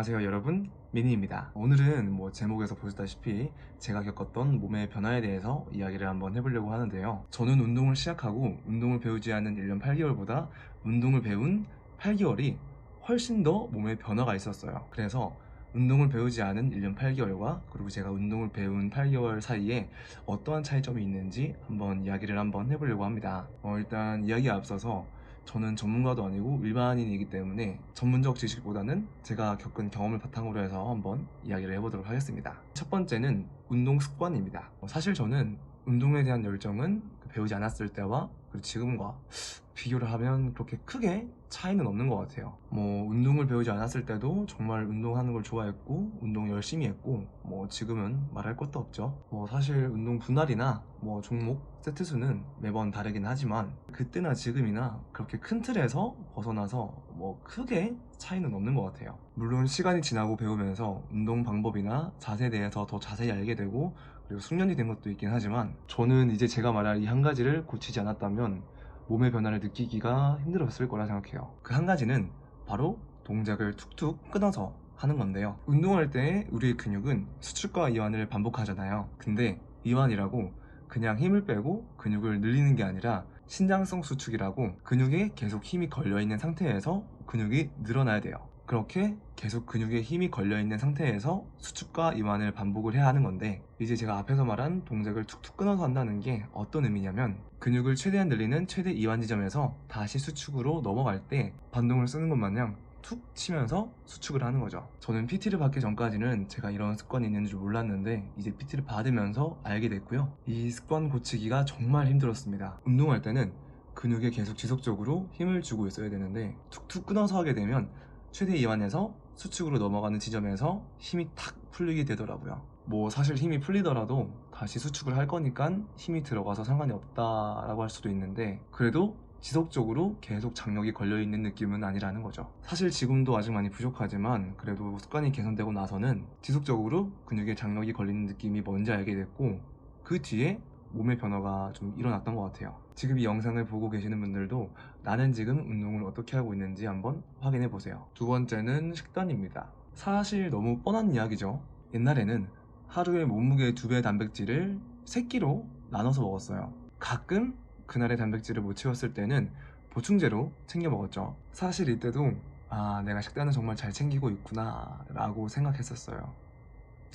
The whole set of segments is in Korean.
안녕하세요 여러분. 미니입니다. 오늘은 뭐 제목에서 보셨다시피 제가 겪었던 몸의 변화에 대해서 이야기를 한번 해보려고 하는데요. 저는 운동을 시작하고 운동을 배우지 않은 1년 8개월보다 운동을 배운 8개월이 훨씬 더 몸에 변화가 있었어요. 그래서 운동을 배우지 않은 1년 8개월과 그리고 제가 운동을 배운 8개월 사이에 어떠한 차이점이 있는지 한번 이야기를 한번 해보려고 합니다. 어, 일단 이야기에 앞서서 저는 전문가도 아니고 일반인이기 때문에 전문적 지식보다는 제가 겪은 경험을 바탕으로 해서 한번 이야기를 해보도록 하겠습니다. 첫 번째는 운동 습관입니다. 어, 사실 저는 운동에 대한 열정은 그 배우지 않았을 때와 그리고 지금과 비교를 하면 그렇게 크게 차이는 없는 것 같아요. 뭐 운동을 배우지 않았을 때도 정말 운동하는 걸 좋아했고 운동 열심히 했고 뭐 지금은 말할 것도 없죠. 뭐 사실 운동 분할이나 뭐 종목 세트 수는 매번 다르긴 하지만 그때나 지금이나 그렇게 큰 틀에서 벗어나서 뭐 크게 차이는 없는 것 같아요. 물론 시간이 지나고 배우면서 운동 방법이나 자세에 대해서 더 자세히 알게 되고 그리고 숙련이 된 것도 있긴 하지만 저는 이제 제가 말할 이한 가지를 고치지 않았다면 몸의 변화를 느끼기가 힘들었을 거라 생각해요. 그 한 가지는 바로 동작을 툭툭 끊어서 하는 건데요. 운동할 때 우리의 근육은 수축과 이완을 반복하잖아요. 근데 이완이라고 그냥 힘을 빼고 근육을 늘리는 게 아니라 신장성 수축이라고 근육에 계속 힘이 걸려있는 상태에서 근육이 늘어나야 돼요. 그렇게 계속 근육에 힘이 걸려있는 상태에서 수축과 이완을 반복을 해야 하는 건데 이제 제가 앞에서 말한 동작을 툭툭 끊어서 한다는 게 어떤 의미냐면 근육을 최대한 늘리는 최대 이완 지점에서 다시 수축으로 넘어갈 때 반동을 쓰는 것 마냥 툭 치면서 수축을 하는 거죠. 저는 PT를 받기 전까지는 제가 이런 습관이 있는 줄 몰랐는데 이제 PT를 받으면서 알게 됐고요. 이 습관 고치기가 정말 힘들었습니다. 운동할 때는 근육에 계속 지속적으로 힘을 주고 있어야 되는데 툭툭 끊어서 하게 되면 최대 이완에서 수축으로 넘어가는 지점에서 힘이 탁 풀리게 되더라고요. 뭐 사실 힘이 풀리더라도 다시 수축을 할 거니까 힘이 들어가서 상관이 없다라고 할 수도 있는데 그래도 지속적으로 계속 장력이 걸려있는 느낌은 아니라는 거죠. 사실 지금도 아직 많이 부족하지만 그래도 습관이 개선되고 나서는 지속적으로 근육에 장력이 걸리는 느낌이 뭔지 알게 됐고 그 뒤에 몸의 변화가 좀 일어났던 것 같아요. 지금 이 영상을 보고 계시는 분들도 나는 지금 운동을 어떻게 하고 있는지 한번 확인해 보세요. 두 번째는 식단입니다. 사실 너무 뻔한 이야기죠. 옛날에는 하루에 몸무게 두배 단백질을 3끼로 나눠서 먹었어요. 가끔 그날의 단백질을 못 채웠을 때는 보충제로 챙겨 먹었죠. 사실 이때도 아, 내가 식단을 정말 잘 챙기고 있구나 라고 생각했었어요.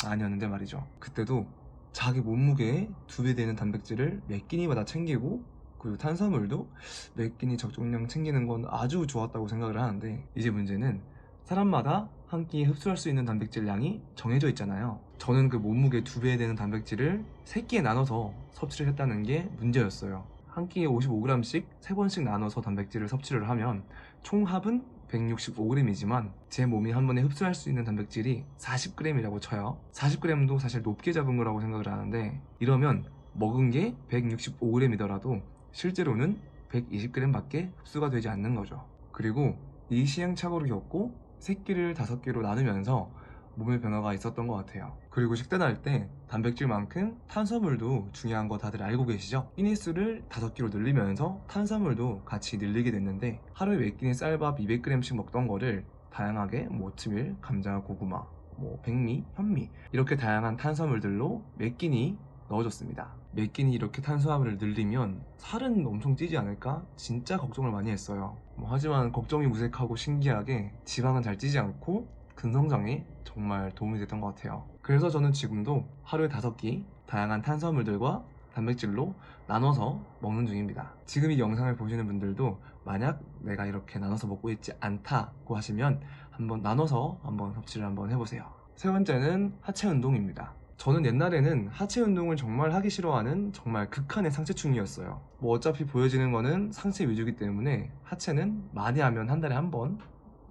아니었는데 말이죠. 그때도 자기 몸무게에 두배 되는 단백질을 몇 끼니마다 챙기고 그리고 탄수화물도 몇 끼니 적정량 챙기는 건 아주 좋았다고 생각을 하는데 이제 문제는 사람마다 한 끼에 흡수할 수 있는 단백질 양이 정해져 있잖아요. 저는 그 몸무게 두배 되는 단백질을 세 끼에 나눠서 섭취를 했다는 게 문제였어요. 한 끼에 55g씩 세 번씩 나눠서 단백질을 섭취를 하면 총 합은 165g이지만 제 몸이 한 번에 흡수할 수 있는 단백질이 40g이라고 쳐요. 40g도 사실 높게 잡은 거라고 생각을 하는데 이러면 먹은 게 165g이더라도 실제로는 120g밖에 흡수가 되지 않는 거죠. 그리고 이 시행착오를 겪고 새끼를 다섯 개로 나누면서 몸의 변화가 있었던 것 같아요. 그리고 식단할 때 단백질만큼 탄수화물도 중요한 거 다들 알고 계시죠? 끼니수를 다섯 끼로 늘리면서 탄수화물도 같이 늘리게 됐는데 하루에 몇 끼니 쌀밥 200g씩 먹던 거를 다양하게 뭐 오트밀, 감자, 고구마, 뭐 백미, 현미 이렇게 다양한 탄수화물들로 몇 끼니 넣어줬습니다. 몇 끼니 이렇게 탄수화물을 늘리면 살은 엄청 찌지 않을까? 진짜 걱정을 많이 했어요. 뭐 하지만 걱정이 무색하고 신기하게 지방은 잘 찌지 않고 근성장에 정말 도움이 됐던 것 같아요. 그래서 저는 지금도 하루에 다섯 끼 다양한 탄수화물들과 단백질로 나눠서 먹는 중입니다. 지금 이 영상을 보시는 분들도 만약 내가 이렇게 나눠서 먹고 있지 않다고 하시면 한번 나눠서 한번 섭취를 한번 해보세요. 세 번째는 하체 운동입니다. 저는 옛날에는 하체 운동을 정말 하기 싫어하는 정말 극한의 상체충이었어요. 뭐 어차피 보여지는 거는 상체 위주기 때문에 하체는 많이 하면 한 달에 한 번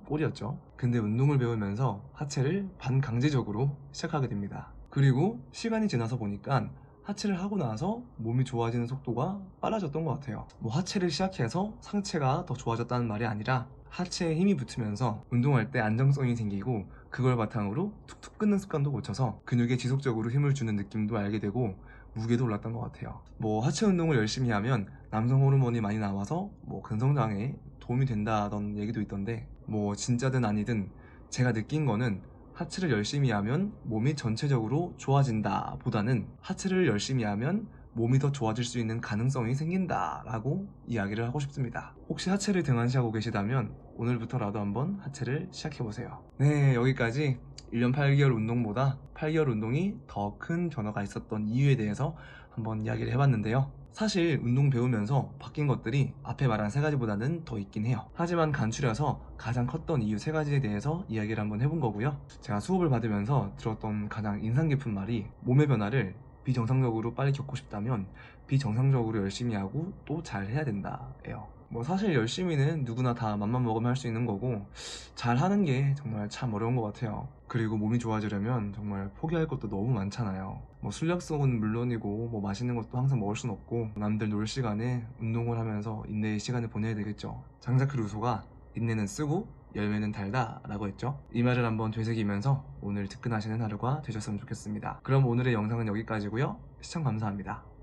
꼴이었죠. 근데 운동을 배우면서 하체를 반강제적으로 시작하게 됩니다. 그리고 시간이 지나서 보니까 하체를 하고 나서 몸이 좋아지는 속도가 빨라졌던 것 같아요. 뭐 하체를 시작해서 상체가 더 좋아졌다는 말이 아니라 하체에 힘이 붙으면서 운동할 때 안정성이 생기고 그걸 바탕으로 툭툭 끊는 습관도 고쳐서 근육에 지속적으로 힘을 주는 느낌도 알게 되고 무게도 올랐던 것 같아요. 뭐 하체 운동을 열심히 하면 남성 호르몬이 많이 나와서 뭐 근성장에 도움이 된다던 얘기도 있던데 뭐 진짜든 아니든 제가 느낀 거는 하체를 열심히 하면 몸이 전체적으로 좋아진다 보다는 하체를 열심히 하면 몸이 더 좋아질 수 있는 가능성이 생긴다 라고 이야기를 하고 싶습니다. 혹시 하체를 등한시하고 계시다면 오늘부터라도 한번 하체를 시작해보세요. 네, 여기까지 1년 8개월 운동보다 8개월 운동이 더 큰 변화가 있었던 이유에 대해서 한번 이야기를 해봤는데요. 사실 운동 배우면서 바뀐 것들이 앞에 말한 세 가지보다는 더 있긴 해요. 하지만 간추려서 가장 컸던 이유 세 가지에 대해서 이야기를 한번 해본 거고요. 제가 수업을 받으면서 들었던 가장 인상 깊은 말이 몸의 변화를 비정상적으로 빨리 겪고 싶다면 비정상적으로 열심히 하고 또 잘 해야 된다예요. 뭐 사실 열심히는 누구나 다 맘만 먹으면 할 수 있는 거고 잘 하는 게 정말 참 어려운 것 같아요. 그리고 몸이 좋아지려면 정말 포기할 것도 너무 많잖아요. 뭐 술약속은 물론이고 뭐 맛있는 것도 항상 먹을 순 없고 남들 놀 시간에 운동을 하면서 인내의 시간을 보내야 되겠죠. 장자크 루소가 인내는 쓰고 열매는 달다 라고 했죠. 이 말을 한번 되새기면서 오늘 특근하시는 하루가 되셨으면 좋겠습니다. 그럼 오늘의 영상은 여기까지고요. 시청 감사합니다.